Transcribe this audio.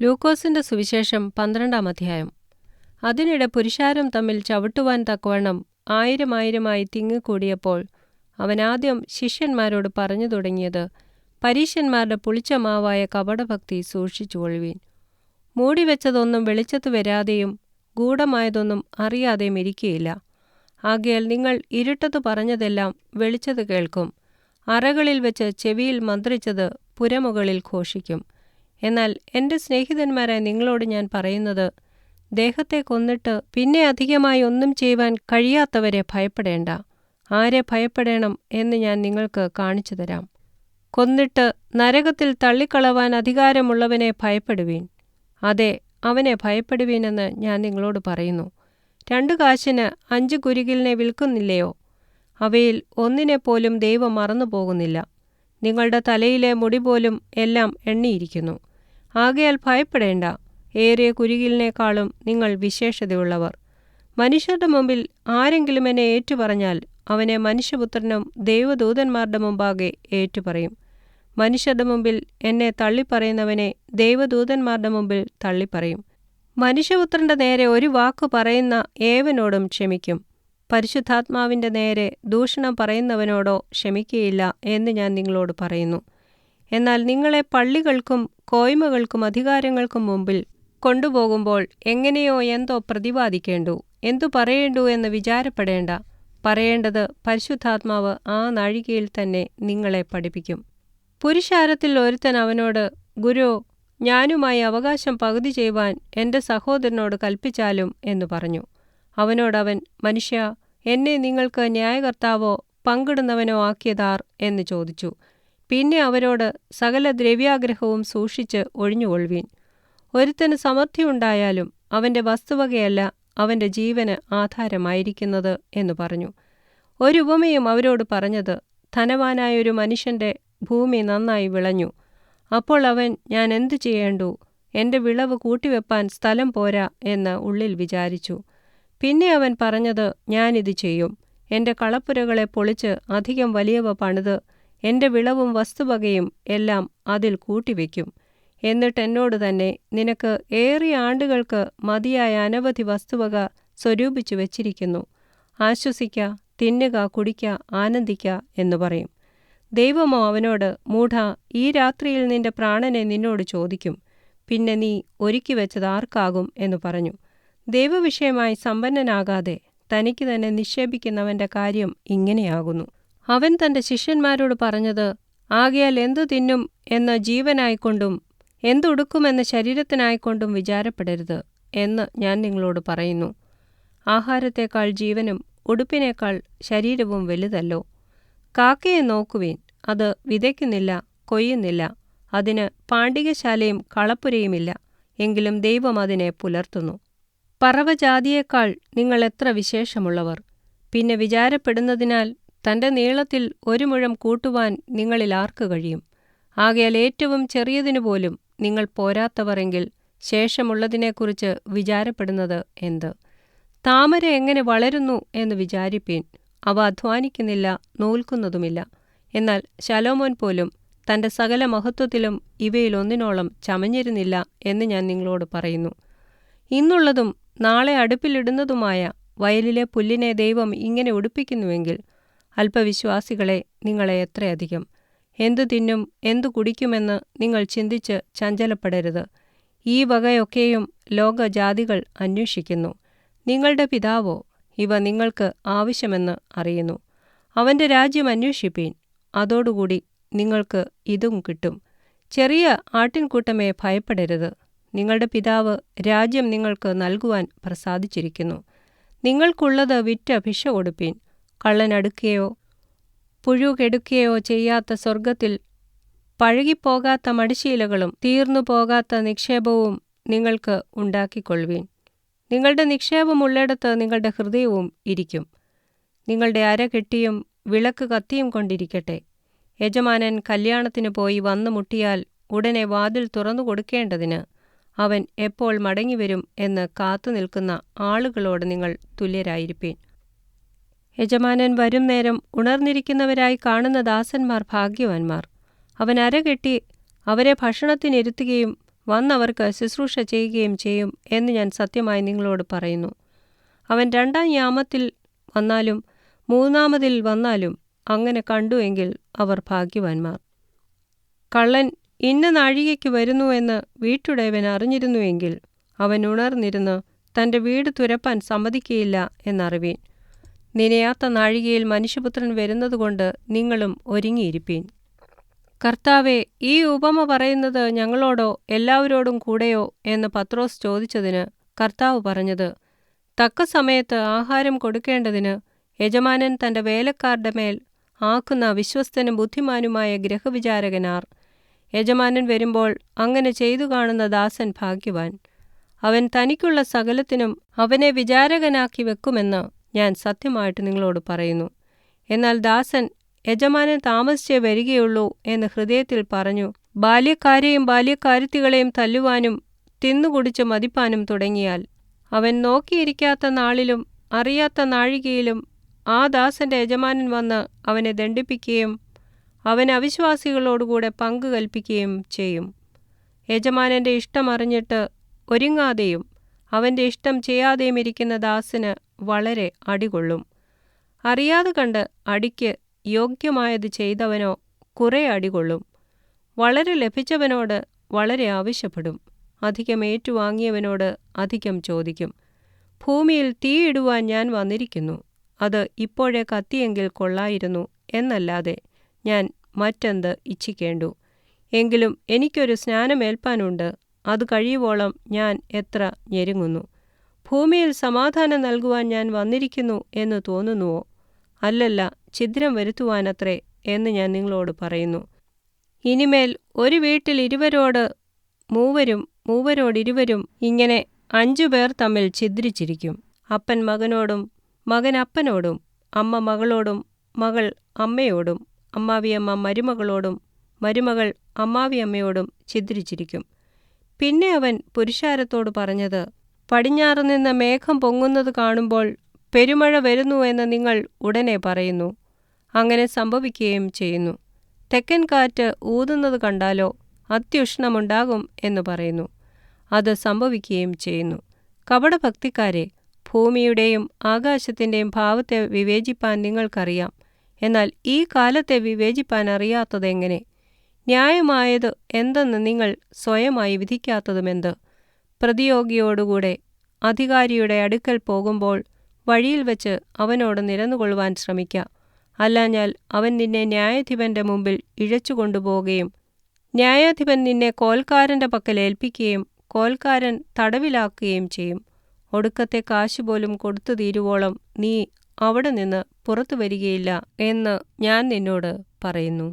ലൂക്കോസിന്റെ സുവിശേഷം പന്ത്രണ്ടാം അധ്യായം. അതിനിടെ പുരുഷാരം തമ്മിൽ ചവിട്ടുവാൻ തക്കവണ്ണം ആയിരം ആയിരമായി തിങ്ങിക്കൂടിയപ്പോൾ അവൻ ആദ്യം ശിഷ്യന്മാരോട് പറഞ്ഞു തുടങ്ങിയത് പരീശന്മാരുടെ പുളിച്ച മാവായ കപടഭക്തി സൂക്ഷിച്ചുകൊള്ളുവീൻ മൂടിവെച്ചതൊന്നും വെളിച്ചത്ത് വരാതെയും ഗൂഢമായതൊന്നും അറിയാതെയും ഇരിക്കുകയില്ല ആകയാൽ നിങ്ങൾ ഇരുട്ടത്ത് പറഞ്ഞതെല്ലാം വെളിച്ചത്ത് കേൾക്കും. അറകളിൽ വെച്ച് ചെവിയിൽ മന്ത്രിച്ചത് പുരമുകളിൽ ഘോഷിക്കും. എന്നാൽ എന്റെ സ്നേഹിതന്മാരായ നിങ്ങളോട് ഞാൻ പറയുന്നത് ദേഹത്തെ കൊന്നിട്ട് പിന്നെ അധികമായി ഒന്നും ചെയ്യുവാൻ കഴിയാത്തവരെ ഭയപ്പെടേണ്ട. ആരെ ഭയപ്പെടേണം എന്ന് ഞാൻ നിങ്ങൾക്ക് കാണിച്ചു തരാം. കൊന്നിട്ട് നരകത്തിൽ തള്ളിക്കളവാൻ അധികാരമുള്ളവനെ ഭയപ്പെടുവീൻ. അതെ അവനെ ഭയപ്പെടുവീനെന്ന് ഞാൻ നിങ്ങളോട് പറയുന്നു. രണ്ടു കാശിന് അഞ്ച് കുരുകിലിനെ വിൽക്കുന്നില്ലയോ? അവയിൽ ഒന്നിനെപ്പോലും ദൈവം മറന്നു പോകുന്നില്ല നിങ്ങളുടെ തലയിലെ മുടി പോലും എല്ലാം എണ്ണിയിരിക്കുന്നു. ആകയാൽ ഭയപ്പെടേണ്ട. ഏറിയ കുരുകിലിനേക്കാളും നിങ്ങൾ വിശേഷതയുള്ളവർ. മനുഷ്യരുടെ മുമ്പിൽ ആരെങ്കിലും എന്നെ ഏറ്റുപറഞ്ഞാൽ അവനെ മനുഷ്യപുത്രനും ദൈവദൂതന്മാരുടെ മുമ്പാകെ ഏറ്റുപറയും. മനുഷ്യരുടെ മുമ്പിൽ എന്നെ തള്ളിപ്പറയുന്നവനെ ദൈവദൂതന്മാരുടെ മുമ്പിൽ തള്ളിപ്പറയും. മനുഷ്യപുത്രന്റെ നേരെ ഒരു വാക്ക് പറയുന്ന ഏവനോടും ക്ഷമിക്കും. പരിശുദ്ധാത്മാവിന്റെ നേരെ ദൂഷണം പറയുന്നവനോടോ ക്ഷമിക്കയില്ല എന്ന് ഞാൻ നിങ്ങളോട് പറയുന്നു. എന്നാൽ നിങ്ങളെ പള്ളികൾക്കും കോയ്മകൾക്കും അധികാരങ്ങൾക്കും മുമ്പിൽ കൊണ്ടുപോകുമ്പോൾ എങ്ങനെയോ എന്തോ പ്രതിപാദിക്കേണ്ടു എന്തു പറയേണ്ടു എന്ന് വിചാരപ്പെടേണ്ട. പറയേണ്ടത് പരിശുദ്ധാത്മാവ് ആ നാഴികയിൽ തന്നെ നിങ്ങളെ പഠിപ്പിക്കും. പുരുഷാരത്തിൽ ഒരുത്തൻ അവനോട് ഗുരു ഞാനുമായി അവകാശം പകുതി ചെയ്യുവാൻ എന്റെ സഹോദരനോട് കൽപ്പിച്ചാലും എന്ന് പറഞ്ഞു. അവനോടവൻ മനുഷ്യ എന്നെ നിങ്ങൾക്ക് ന്യായകർത്താവോ പങ്കിടുന്നവനോ ആക്കിയതാർ? എന്ന് ചോദിച്ചു. പിന്നെ അവരോട് സകല ദ്രവ്യാഗ്രഹവും സൂക്ഷിച്ച് ഒഴിഞ്ഞുകൊള്ളുവീൻ. ഒരുത്തന് സമൃദ്ധിയുണ്ടായാലും അവന്റെ വസ്തുവകയല്ല അവന്റെ ജീവന് ആധാരമായിരിക്കുന്നത് എന്ന് പറഞ്ഞു. ഒരു ഉപമയും അവരോട് പറഞ്ഞത് ധനവാനായൊരു മനുഷ്യന്റെ ഭൂമി നന്നായി വിളഞ്ഞു. അപ്പോൾ അവൻ ഞാൻ എന്തു ചെയ്യേണ്ടു? എന്റെ വിളവ് കൂട്ടിവെപ്പാൻ സ്ഥലം പോരാ എന്ന് ഉള്ളിൽ വിചാരിച്ചു. പിന്നെ അവൻ പറഞ്ഞത് ഞാനിത് ചെയ്യും. എന്റെ കളപ്പുരകളെ പൊളിച്ച് അധികം വലിയവ പണിത് എന്റെ വിളവും വസ്തുവകയും എല്ലാം അതിൽ കൂട്ടിവെക്കും. എന്നിട്ട് എന്നോട് തന്നെ നിനക്ക് ഏറിയ ആണ്ടുകൾക്ക് മതിയായ അനവധി വസ്തുവക സ്വരൂപിച്ചു വച്ചിരിക്കുന്നു. ആശ്വസിക്ക തിന്നുക കുടിക്ക ആനന്ദിക്ക എന്ന് പറയും. ദൈവമോ അവനോട് മൂഢ ഈ രാത്രിയിൽ നിന്റെ പ്രാണനെ നിന്നോട് ചോദിക്കും. പിന്നെ നീ ഒരുക്കി വെച്ചത് ആർക്കാകും? എന്ന് പറഞ്ഞു. ദൈവവിഷയമായി സമ്പന്നനാകാതെ തനിക്ക് തന്നെ നിക്ഷേപിക്കുന്നവന്റെ കാര്യം ഇങ്ങനെയാകുന്നു. അവൻ തന്റെ ശിഷ്യന്മാരോട് പറഞ്ഞത് ആകയാൽ എന്തു തിന്നും എന്ന ജീവനായിക്കൊണ്ടും എന്തുടുക്കുമെന്ന ശരീരത്തിനായിക്കൊണ്ടും വിചാരപ്പെടരുത് എന്ന് ഞാൻ നിങ്ങളോട് പറയുന്നു. ആഹാരത്തേക്കാൾ ജീവനും ഉടുപ്പിനേക്കാൾ ശരീരവും വലുതല്ലോ. കാക്കയെ നോക്കുവീൻ അത് വിതയ്ക്കുന്നില്ല കൊയ്യുന്നില്ല അതിന് പാണ്ഡികശാലയും കളപ്പുരയുമില്ല എങ്കിലും ദൈവം അതിനെ പുലർത്തുന്നു. പറവജാതിയേക്കാൾ നിങ്ങൾ എത്ര വിശേഷമുള്ളവർ. പിന്നെ വിചാരപ്പെടുന്നതിനാൽ തന്റെ നീളത്തിൽ ഒരു മുഴം കൂട്ടുവാൻ നിങ്ങളിൽ ആർക്ക് കഴിയും. ആകയാൽ ഏറ്റവും ചെറിയതിനു പോലും നിങ്ങൾ പോരാത്തവരെങ്കിൽ ശേഷമുള്ളതിനെക്കുറിച്ച് വിചാരപ്പെടുന്നത് എന്ത്? താമര എങ്ങനെ വളരുന്നു എന്ന് വിചാരിപ്പീൻ. അവ അധ്വാനിക്കുന്നില്ല നൂൽക്കുന്നതുമില്ല. എന്നാൽ ശലോമോൻ പോലും തന്റെ സകല മഹത്വത്തിലും ഇവയിലൊന്നിനോളം ചമഞ്ഞിരുന്നില്ല എന്ന് ഞാൻ നിങ്ങളോട് പറയുന്നു. ഇന്നുള്ളതും നാളെ അടുപ്പിലിടുന്നതുമായ വയലിലെ പുല്ലിനെ ദൈവം ഇങ്ങനെ ഉടുപ്പിക്കുന്നുവെങ്കിൽ അല്പവിശ്വാസികളെ നിങ്ങളെ എത്രയധികം? എന്തു തിന്നും എന്തു കുടിക്കുമെന്ന് നിങ്ങൾ ചിന്തിച്ച് ചഞ്ചലപ്പെടരുത്. ഈ വകയൊക്കെയും ലോകജാതികൾ അന്വേഷിക്കുന്നു. നിങ്ങളുടെ പിതാവോ ഇവ നിങ്ങൾക്ക് ആവശ്യമെന്ന് അറിയുന്നു. അവന്റെ രാജ്യം അന്വേഷിപ്പീൻ. അതോടുകൂടി നിങ്ങൾക്ക് ഇതും കിട്ടും. ചെറിയ ആട്ടിൻകൂട്ടമേ ഭയപ്പെടരുത്. നിങ്ങളുടെ പിതാവ് രാജ്യം നിങ്ങൾക്ക് നൽകുവാൻ പ്രസാദിച്ചിരിക്കുന്നു. നിങ്ങൾക്കുള്ളത് വിറ്റ് ഭിക്ഷ കൊടുപ്പീൻ. കള്ളനടുക്കുകയോ പുഴു കെടുക്കുകയോ ചെയ്യാത്ത സ്വർഗത്തിൽ പഴകിപ്പോകാത്ത മടിശീലകളും തീർന്നു പോകാത്ത നിക്ഷേപവും നിങ്ങൾക്ക് ഉണ്ടാക്കിക്കൊള്ളുവീൻ. നിങ്ങളുടെ നിക്ഷേപമുള്ളിടത്ത് നിങ്ങളുടെ ഹൃദയവും ഇരിക്കും. നിങ്ങളുടെ അര കെട്ടിയും വിളക്ക് കത്തിയും കൊണ്ടിരിക്കട്ടെ. യജമാനൻ കല്യാണത്തിന് പോയി വന്നു മുട്ടിയാൽ ഉടനെ വാതിൽ തുറന്നു കൊടുക്കേണ്ടതിന് അവൻ എപ്പോൾ മടങ്ങിവരും എന്ന് കാത്തു നിൽക്കുന്ന ആളുകളോട് നിങ്ങൾ തുല്യരായിരിപ്പീൻ. യജമാനൻ വരും നേരം ഉണർന്നിരിക്കുന്നവരായി കാണുന്ന ദാസന്മാർ ഭാഗ്യവാന്മാർ. അവൻ അരകെട്ടി അവരെ ഭക്ഷണത്തിനിരുത്തുകയും വന്നവർക്ക് ശുശ്രൂഷ ചെയ്യുകയും ചെയ്യും എന്ന് ഞാൻ സത്യമായി നിങ്ങളോട് പറയുന്നു. അവൻ രണ്ടാം യാമത്തിൽ വന്നാലും മൂന്നാമതിൽ വന്നാലും അങ്ങനെ കണ്ടു എങ്കിൽ അവർ ഭാഗ്യവാന്മാർ. കള്ളൻ ഇന്ന നാഴികയ്ക്ക് വരുന്നു എന്ന് വീട്ടുടയവൻ അറിഞ്ഞിരുന്നുവെങ്കിൽ അവൻ ഉണർന്നിരുന്ന് തന്റെ വീട് തുരപ്പാൻ സമ്മതിക്കുകയില്ല എന്നറിവീൻ. നിനയാത്ത നാഴികയിൽ മനുഷ്യപുത്രൻ വരുന്നതുകൊണ്ട് നിങ്ങളും ഒരുങ്ങിയിരിപ്പീൻ. കർത്താവെ ഈ ഉപമ പറയുന്നത് ഞങ്ങളോടോ എല്ലാവരോടും കൂടെയോ എന്ന് പത്രോസ് ചോദിച്ചതിന് കർത്താവ് പറഞ്ഞത് തക്ക സമയത്ത് ആഹാരം കൊടുക്കേണ്ടതിന് യജമാനൻ തന്റെ വേലക്കാരുടെ മേൽ ആക്കുന്ന വിശ്വസ്തനും ബുദ്ധിമാനുമായ ഗ്രഹവിചാരകനാർ യജമാനൻ വരുമ്പോൾ അങ്ങനെ ചെയ്തു കാണുന്ന ദാസൻ ഭാഗ്യവാൻ. അവൻ തനിക്കുള്ള സകലത്തിനും അവനെ വിചാരകനാക്കി വെക്കുമെന്ന് ഞാൻ സത്യമായിട്ട് നിങ്ങളോട് പറയുന്നു. എന്നാൽ ദാസൻ യജമാനൻ താമസിച്ചേ വരികയുള്ളൂ എന്ന് ഹൃദയത്തിൽ പറഞ്ഞു. ബാല്യക്കാരെയും ബാല്യക്കാരുത്തികളെയും തല്ലുവാനും തിന്നുകുടിച്ച് മതിപ്പാനും തുടങ്ങിയാൽ അവൻ നോക്കിയിരിക്കാത്ത നാളിലും അറിയാത്ത നാഴികയിലും ആ ദാസന്റെ യജമാനൻ വന്ന് അവനെ ദണ്ഡിപ്പിക്കുകയും അവൻ അവിശ്വാസികളോടുകൂടെ പങ്കു കൽപ്പിക്കുകയും ചെയ്യും. യജമാനന്റെ ഇഷ്ടം അറിഞ്ഞിട്ട് ഒരുങ്ങാതെയും അവന്റെ ഇഷ്ടം ചെയ്യാതെയും ഇരിക്കുന്ന ദാസിന് വളരെ അടികൊള്ളും. അറിയാതെ കണ്ട് അടിക്ക് യോഗ്യമായത് ചെയ്തവനോ കുറേ അടികൊള്ളും. വളരെ ലഭിച്ചവനോട് വളരെ ആവശ്യപ്പെടും. അധികം ഏറ്റുവാങ്ങിയവനോട് അധികം ചോദിക്കും. ഭൂമിയിൽ തീയിടുവാൻ ഞാൻ വന്നിരിക്കുന്നു. അത് ഇപ്പോഴേ കത്തിയെങ്കിൽ കൊള്ളായിരുന്നു എന്നല്ലാതെ ഞാൻ മറ്റെന്ത് ഇച്ഛിക്കേണ്ടു? എങ്കിലും എനിക്കൊരു സ്നാനമേൽപ്പാനുണ്ട്. അത് കഴിയുവോളം ഞാൻ എത്ര ഞെരുങ്ങുന്നു? ഭൂമിയിൽ സമാധാനം നൽകുവാൻ ഞാൻ വന്നിരിക്കുന്നു എന്ന് തോന്നുന്നുവോ? അല്ലല്ല ഛിദ്രം വരുത്തുവാനത്രേ എന്ന് ഞാൻ നിങ്ങളോട് പറയുന്നു. ഇനിമേൽ ഒരു വീട്ടിൽ ഇരുവരോട് മൂവരും മൂവരോടിരുവരും ഇങ്ങനെ അഞ്ചു പേർ തമ്മിൽ ഛിദ്രിച്ചിരിക്കും. അപ്പൻ മകനോടും മകൻ അപ്പനോടും അമ്മ മകളോടും മകൾ അമ്മയോടും. അമ്മാവിയമ്മ മരുമകളോടും മരുമകൾ അമ്മാവിയമ്മയോടും ഛിദ്രിച്ചിരിക്കും പിന്നെ അവൻ പുരുഷാരത്തോട് പറഞ്ഞത് പടിഞ്ഞാറ് നിന്ന് മേഘം പൊങ്ങുന്നത് കാണുമ്പോൾ പെരുമഴ വരുന്നു എന്ന് നിങ്ങൾ ഉടനെ പറയുന്നു. അങ്ങനെ സംഭവിക്കുകയും ചെയ്യുന്നു. തെക്കൻ കാറ്റ് ഊതുന്നത് കണ്ടാലോ അത്യുഷ്ണമുണ്ടാകും എന്ന് പറയുന്നു. അത് സംഭവിക്കുകയും ചെയ്യുന്നു. കപടഭക്തിക്കാരെ ഭൂമിയുടെയും ആകാശത്തിന്റെയും ഭാവത്തെ വിവേചിപ്പാൻ നിങ്ങൾക്കറിയാം. എന്നാൽ ഈ കാലത്തെ വിവേചിപ്പാൻ അറിയാത്തതെങ്ങനെ ന്യായമായത് എന്തെന്ന് നിങ്ങൾ സ്വയമായി വിധിക്കാത്തതുമെന്ത്? പ്രതിയോഗിയോടുകൂടെ അധികാരിയുടെ അടുക്കൽ പോകുമ്പോൾ വഴിയിൽ വെച്ച് അവനോട് നിരന്നുകൊള്ളുവാൻ ശ്രമിക്ക. അല്ലാഞ്ഞാൽ അവൻ നിന്നെ ന്യായാധിപന്റെ മുമ്പിൽ ഇഴച്ചുകൊണ്ടുപോകുകയും ന്യായാധിപൻ നിന്നെ കോൽക്കാരന്റെ പക്കൽ ഏൽപ്പിക്കുകയും കോൽക്കാരൻ തടവിലാക്കുകയും ചെയ്യും. ഒടുക്കത്തെ കാശുപോലും കൊടുത്തു തീരുവോളം നീ അവിടെ നിന്ന് പുറത്തു വരികയില്ല എന്ന് ഞാൻ നിന്നോട് പറയുന്നു.